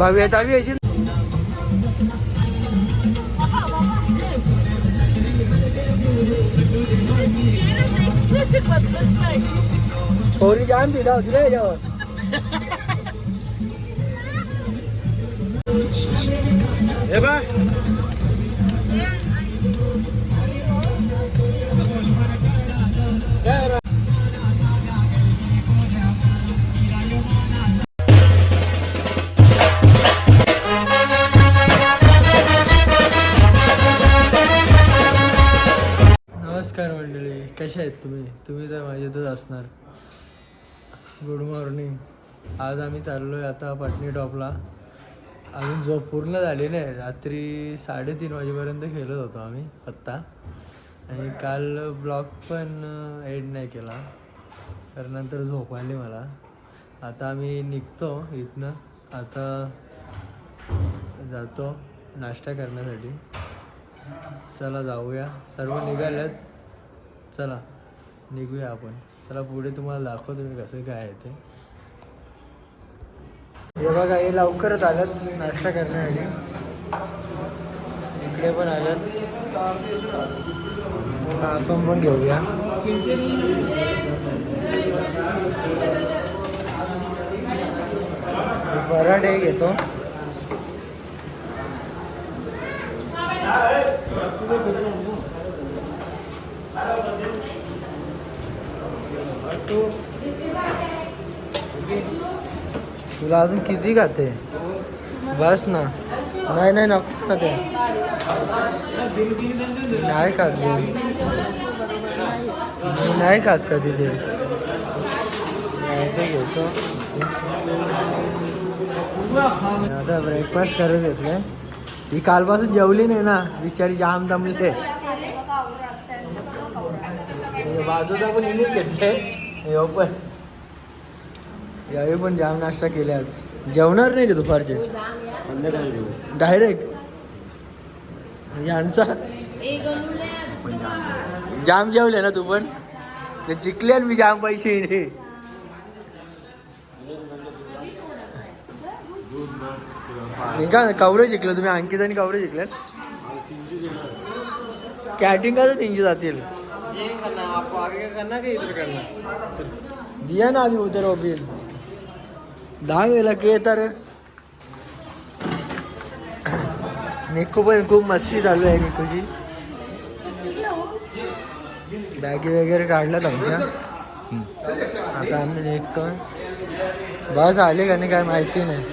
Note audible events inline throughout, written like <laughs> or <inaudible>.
ભવ્ય આવ્યો છે થોડી જામ પીધા ઉધી રહી જાઓ એ ભાઈ मंडळी कशा आहेत तुम्ही? तुम्ही तर माझ्यातच असणार. गुड मॉर्निंग आज आम्ही चाललो आहे आता पटणी टॉपला अजून झोप पूर्ण झाली नाही. रात्री साडेतीन वाजेपर्यंत खेळत होतो आम्ही पत्ता आणि काल ब्लॉग पण एड नाही केला. तर नंतर झोप आली मला. आता आम्ही निघतो इथनं. आता जातो नाश्ता करण्यासाठी. चला जाऊया. सर्व निघाल्यात. चला निघूया आपण. चला पुढे तुम्हाला दाखवतो मी कसं काय आहे ते. हे बघा हे लवकरच आलं नाश्ता करण्यासाठी. इकडे पण आलं आपण पण घेऊया. हे पराठे घेतो. तुला अजून किती खाते? बस ना. नाही नाही नको ना ते नाही खात मी नाही खात का तिथे ते घेतो. आता ब्रेकफास्ट करत घेतलंय. ही कालपासून जेवली नाही ना. बिचारी जाम दमले बाजूचा पण घेतले हे पण. यावेळी पण जाम नाश्ता केले आज. जेवणार नाही ते दुपारचे? डायरेक्ट यांचा? जाम जेवले ना तू पण? ते जिंकले आणि मी जाम पैसे का कवरे जिंकलं तुम्ही. अंकित आणि कवरे जिंकले. कॅटिंग कसं तीनशे जातील. ये करना आपको आगे क्या करना है कि इधर करना दिया ना आम्ही उतर बिल। दहा वेळेला के तर निकू पण खूप मस्ती चालू आहे निकूची बॅगी वगैरे काढल्यात आमच्या आता आम्ही निघतो बस आली का नाही काय माहिती नाही।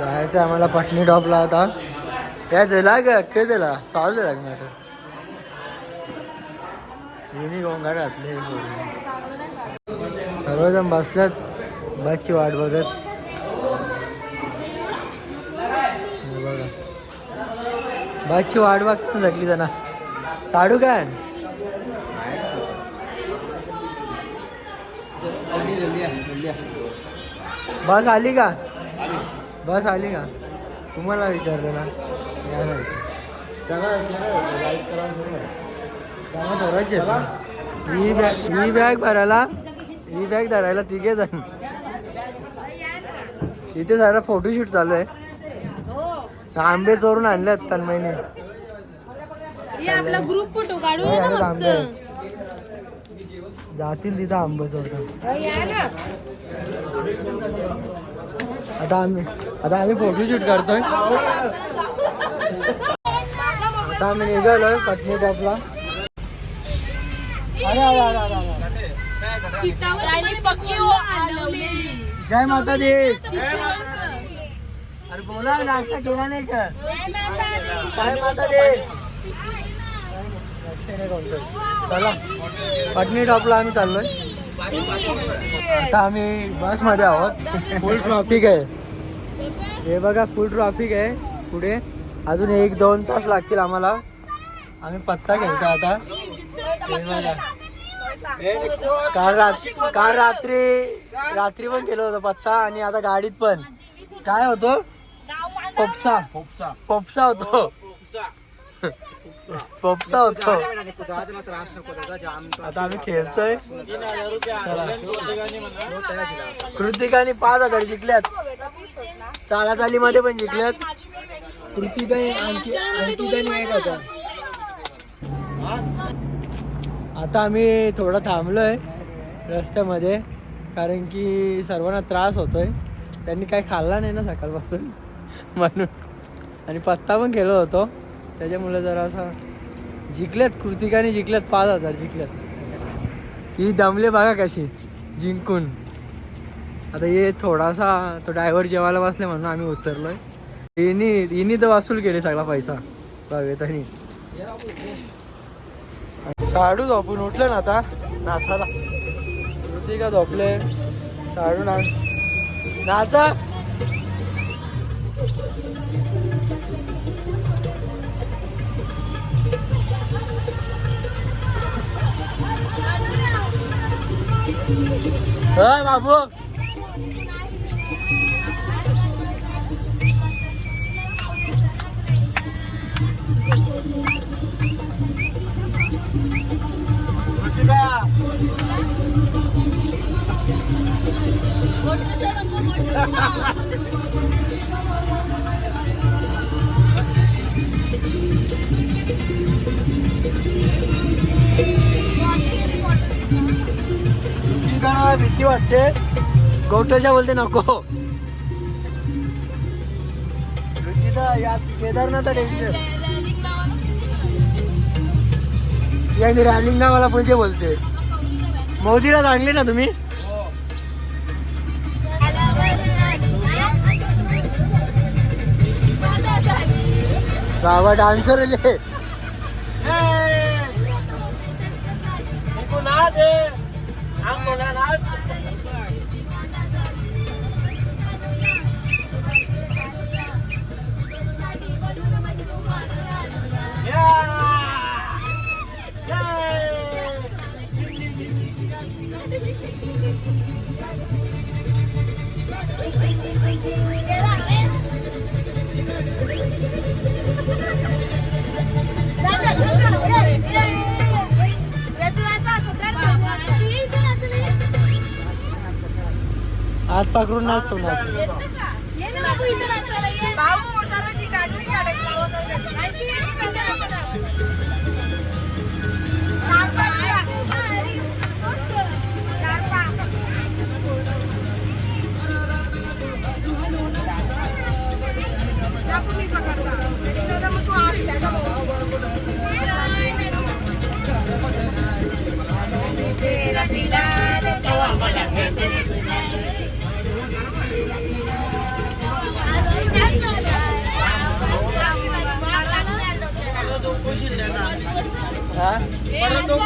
जायचं आम्हाला पटणी टॉपला आता काय झाला का अख्खे झाला सॉल्व लागणार युनिफॉर्म गोंगाट घातले सर्वजण बसल्यात. बसची वाट बघत. बघा. बसची वाट बघत ना सगळी जण साडू काय? बस आली का? बस आली का? तुम्हाला विचारलं ना. लाईक करा ही बॅग ही बॅग भरायला. ही बॅग धरायला तिघे जण. इथे जरा फोटोशूट चालू आहे. आंबे चोरून आणलेत तन्मयने. आपला ग्रुप फोटो काढू ना आहेत आंबे. मस्त जातील तिथं आंबे चोरतात. आता आम्ही आता आम्ही फोटोशूट करतोय. <laughs> आता आम्ही निघालोय पटणी टॉपला अरे अरे अरे अरे अरे. सीतावर त्याने पक्की हो आलवलेली. जय माता दी. अरे बोला नाश्ता केला नाही का? जय माता दी. काय माता दे चला पटणी टॉपला आम्ही चाललोय. आता आम्ही बसमध्ये आहोत. फुल ट्रॉफिक आहे. हे बघा फुल ट्रॉफिक आहे. पुढे अजून एक दोन तास लागतील आम्हाला. आम्ही पत्ता खेळतो आता. काल रात काल रात्री रात्री पण केलं होतं पत्ता आणि आता गाडीत पण. काय होतो? पोपसा फोपसा पोपसा होतो. पोपसा होतो. आता आम्ही खेळतोय. कृतिकाने पाच हजार जिंकल्यात. चाला चालीमध्ये पण जिंकल्यात. कृतिका आणखी अंकिता एक होता आता आम्ही थोडं थांबलो आहे रस्त्यामध्ये कारण की सर्वांना त्रास होतोय. त्यांनी काही खाल्ला नाही ना सकाळपासून <laughs> म्हणून. आणि पत्ता पण केला होतो. त्याच्यामुळे जरा असं जिंकल्यात कृतिकाने जिंकल्यात पाच हजार जिंकल्यात ही दमले बघा कशी जिंकून. आता हे थोडासा तो ड्रायव्हर जेवायला बसले म्हणून आम्ही उतरलोय. हिनी हिनी तर वसूल केले सगळा पैसा. बघतानी साडू झोपून उठलं ना आता. नाचाला का झोपले? साडू नाच. नाचा बाबू. भीती वाटते. गोटच्या बोलते नको. रुचिता या केदारनाथ डेंजर यांनी रॅलिंग नावाला मला बोलते. मोदीला सांगले ना तुम्ही? बाबा डान्सर погрунаться у нас.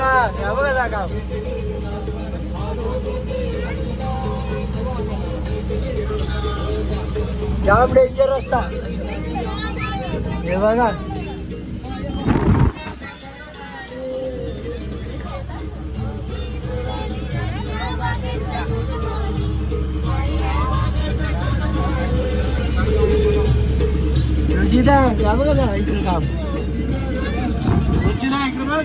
या बघा जागा. जाम डेंजर रस्ता. हे बघा. रुचिता या बघा इकडे काम. रुचिता इकडे बघ.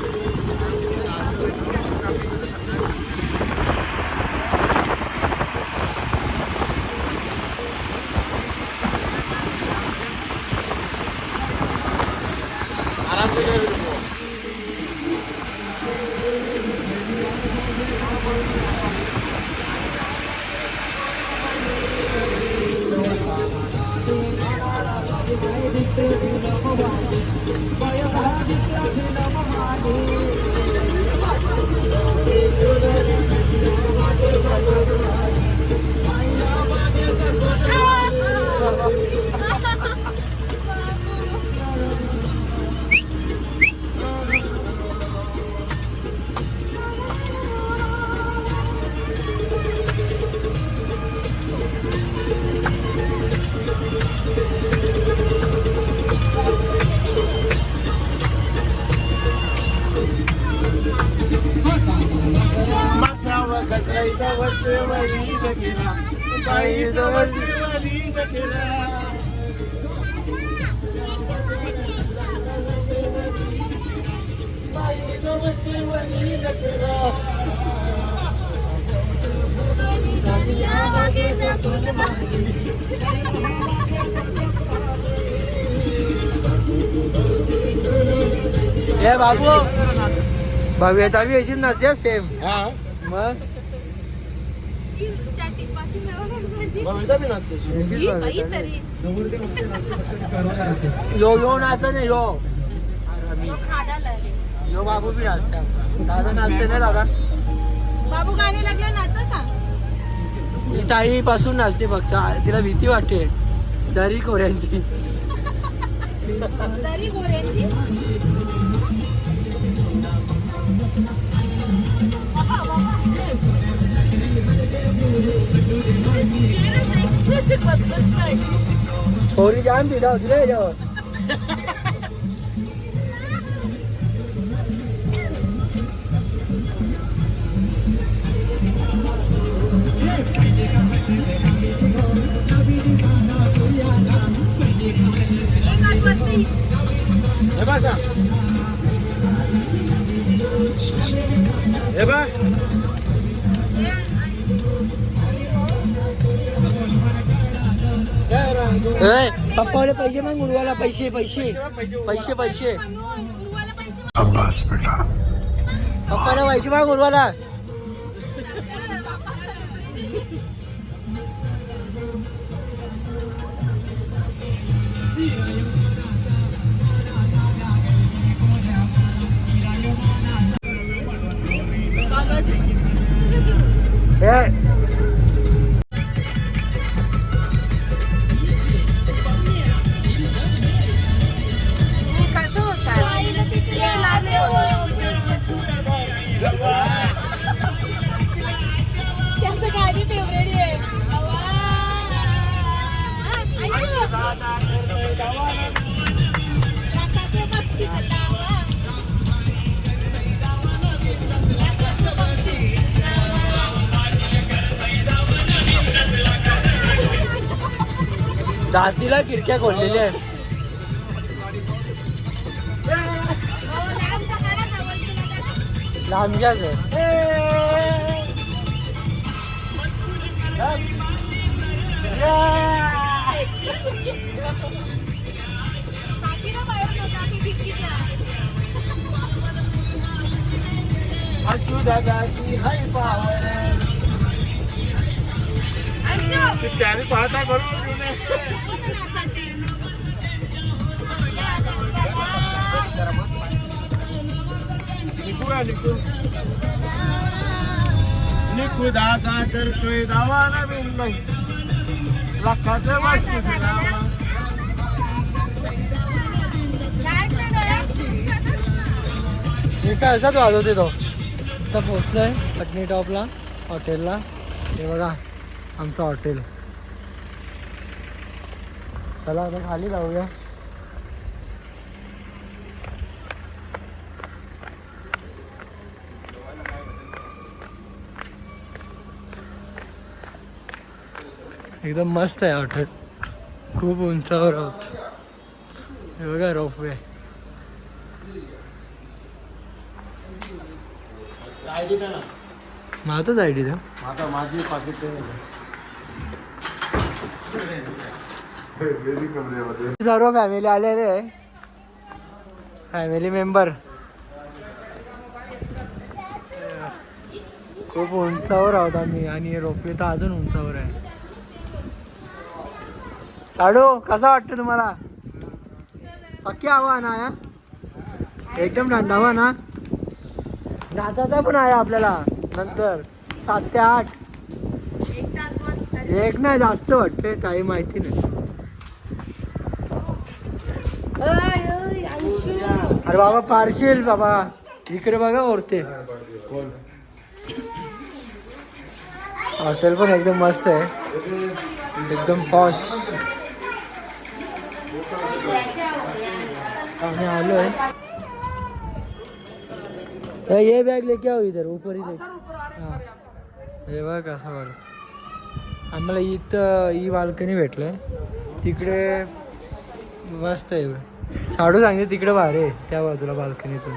बाबू भाऊ चावी अशीच नसते सेम मग? यो यो नाच नाही यो. यो बाबू बी नाचते. आमचा. दादा नाचते ना दादा? बाबू गाणे लागलं नाचा का? ही ताई पासून नाचते फक्त. तिला भीती वाटते. दरी कोऱ्यांची. तरी गोऱ्यांची एक्सप्रेशन बदलत नाही पोरी जाम पिढा होती पप्पावाले पैसे मग उडवायला पैसे पैसे. पैसे पैसे. उर्वाला पैसे पप्पाला पैसे माग उडवायला जातीला किरक्या खोललेल्या आहेत. लांबच्याच आहे अचू दादाची हाय पावर. त्याने पाहता बरोबर का दादा करतोय लाखाचं असाच वाजवते तो. आता पोचलोय पटणी टॉपला हॉटेलला. हे बघा. आमचं हॉटेल. चला आता खाली जाऊया. एकदम मस्त आहे हॉटेल. खूप उंचावर आहोत हे बघा रोपवे माझाच आय डी आता माझी पाकिट सर्व फॅमिली आलेले. आहे फॅमिली मेंबर खूप उंचावर आहोत आम्ही आणि रोपवे तर अजून उंचावर आहे. साडू कसा वाटतं तुम्हाला? पक्की हवा ना या एकदम थंड हवा ना? नाचाचा पण आहे आपल्याला नंतर. सात ते आठ. एक नाही जास्त वाटते टाइम माहिती नाही. अरे बाबा पार्शिल बाबा. इकडे बघा ओरते हॉटेल पण एकदम मस्त आहे. एकदम पॉश आम्ही आलो आहे ये बॅग लेके आओ इधर ऊपर ही लेके. हे. बघ कसं बरं आम्हाला इथं ही बाल्कनी भेटलंय. तिकडे मस्त आहे साडू सांगते तिकडे भारे त्या बाजूला बाल्कनीतून.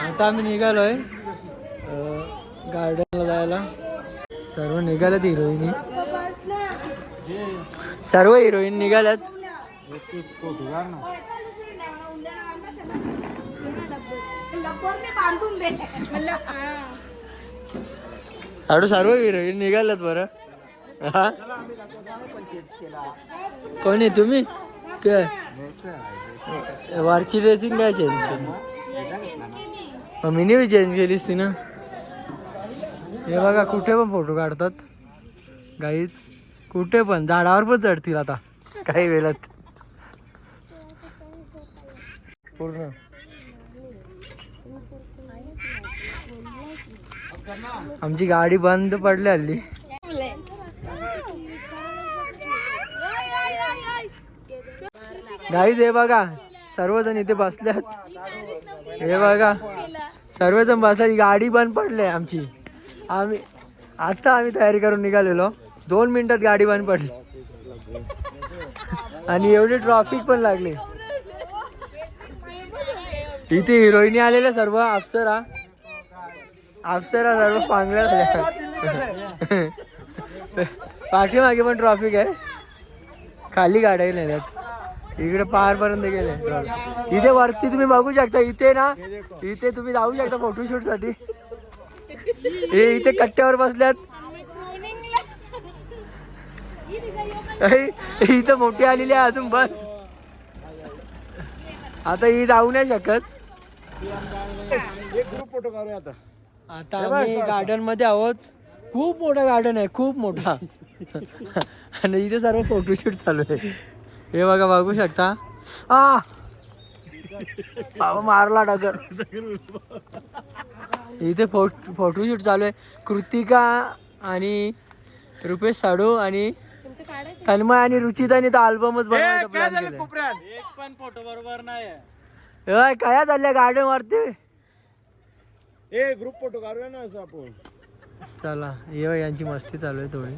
आता आम्ही निघालोय. गार्डनला जायला. सर्व निघाल्यात हिरोईनी. सर्व हिरोईन निघाल्यात. साडू सर्व हिरोईन निघाल्यात बरं. हा? कोणी तुम्ही? काय वरची ड्रेसिंग काय चेंज केली? मीने बी चेंज केलीस ती ना? हे बघा कुठे पण फोटो काढतात. गाईच कुठे पण झाडावर पण चढतील आता काही वेळात. पूर्ण. आमची गाडी बंद पडली हल्ली. गाईज हे बघा सर्वजण इथे बसल्यात. हे बघा सर्वजण बसल्या गाडी बंद पडली आहे आमची. आम्ही आता आम्ही तयारी करून निघालेलो. दोन मिनिटात गाडी बंद पडली. आणि एवढी ट्रॉफिक पण लागली. इथे हिरोईनी आलेल्या सर्व अप्सरा. अप्सरा सर्व पांगल्या पाठीमागे पण ट्रॉफिक आहे. खाली गाड्या नेल्यात. इकडे पार पर्यंत गेले. इथे वरती तुम्ही बघू शकता इथे ना इथे तुम्ही जाऊ शकता फोटोशूटसाठी. <laughs> हे इथे कट्ट्यावर बसल्यात. इथं मोठी आलेली आहे अजून बस. आता ही जाऊ नाही शकत. आता आता आम्ही गार्डनमध्ये आहोत. खूप मोठा गार्डन आहे खूप मोठा. <laughs> आणि इथे सर्व फोटोशूट चालू आहे. हे बघा बघू शकता. आ! बाबा मारला डगर. इथे फोट फोटोशूट चालू आहे. कृतिका आणि रुपेश साडू आणि तन्मय आणि रुचिताने तर अल्बमच बनवायचा प्लॅन केलाय. एक पण फोटो बरोबर नाही काय चाललंय गार्डन वरती ए ग्रुप फोटो काढूया ना असं आपण. चला ये यांची मस्ती चालू आहे थोडी.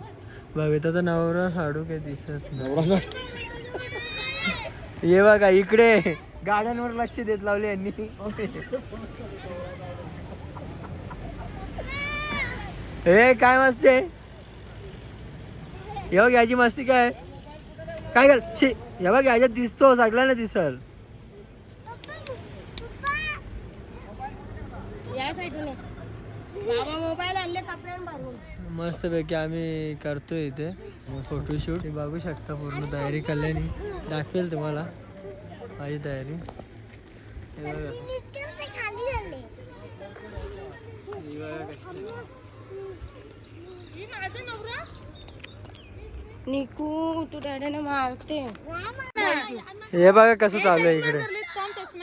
बघितलं तर नवरा साडू काही दिसत नाही. ये बघा इकडे. गार्डनवर लक्ष देत लावले यांनी. हे काय मस्ती आहे? हे मस्ती काय? काय कर? शी हे बघ याच्यात दिसतो सगळ्यांना दिसल. या साईडून ये. बाबा मोबाईल आणले कपड्यां भरून. मस्त पैकी आम्ही करतोय इथे फोटोशूट बघू शकता पूर्ण तयारी कल्याणी. दाखवेल तुम्हाला. माझी तयारी. हे बघा. ही. निकू तू डॅडीने मारते. हे बघा कसं चालू आहे इकडे.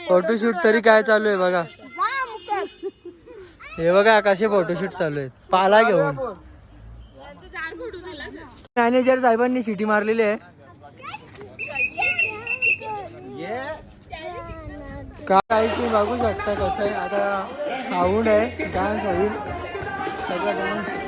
फोटोशूट तरी काय चालू आहे बघा. हे बघा कसे फोटोशूट चालू आहेत. पाला घेऊन. मॅनेजर साहेबांनी शिटी मारलेली आहे. काय तुम्ही बघू शकता कसं आहे. आता साऊंड आहे डान्स होईल. सगळं डान्स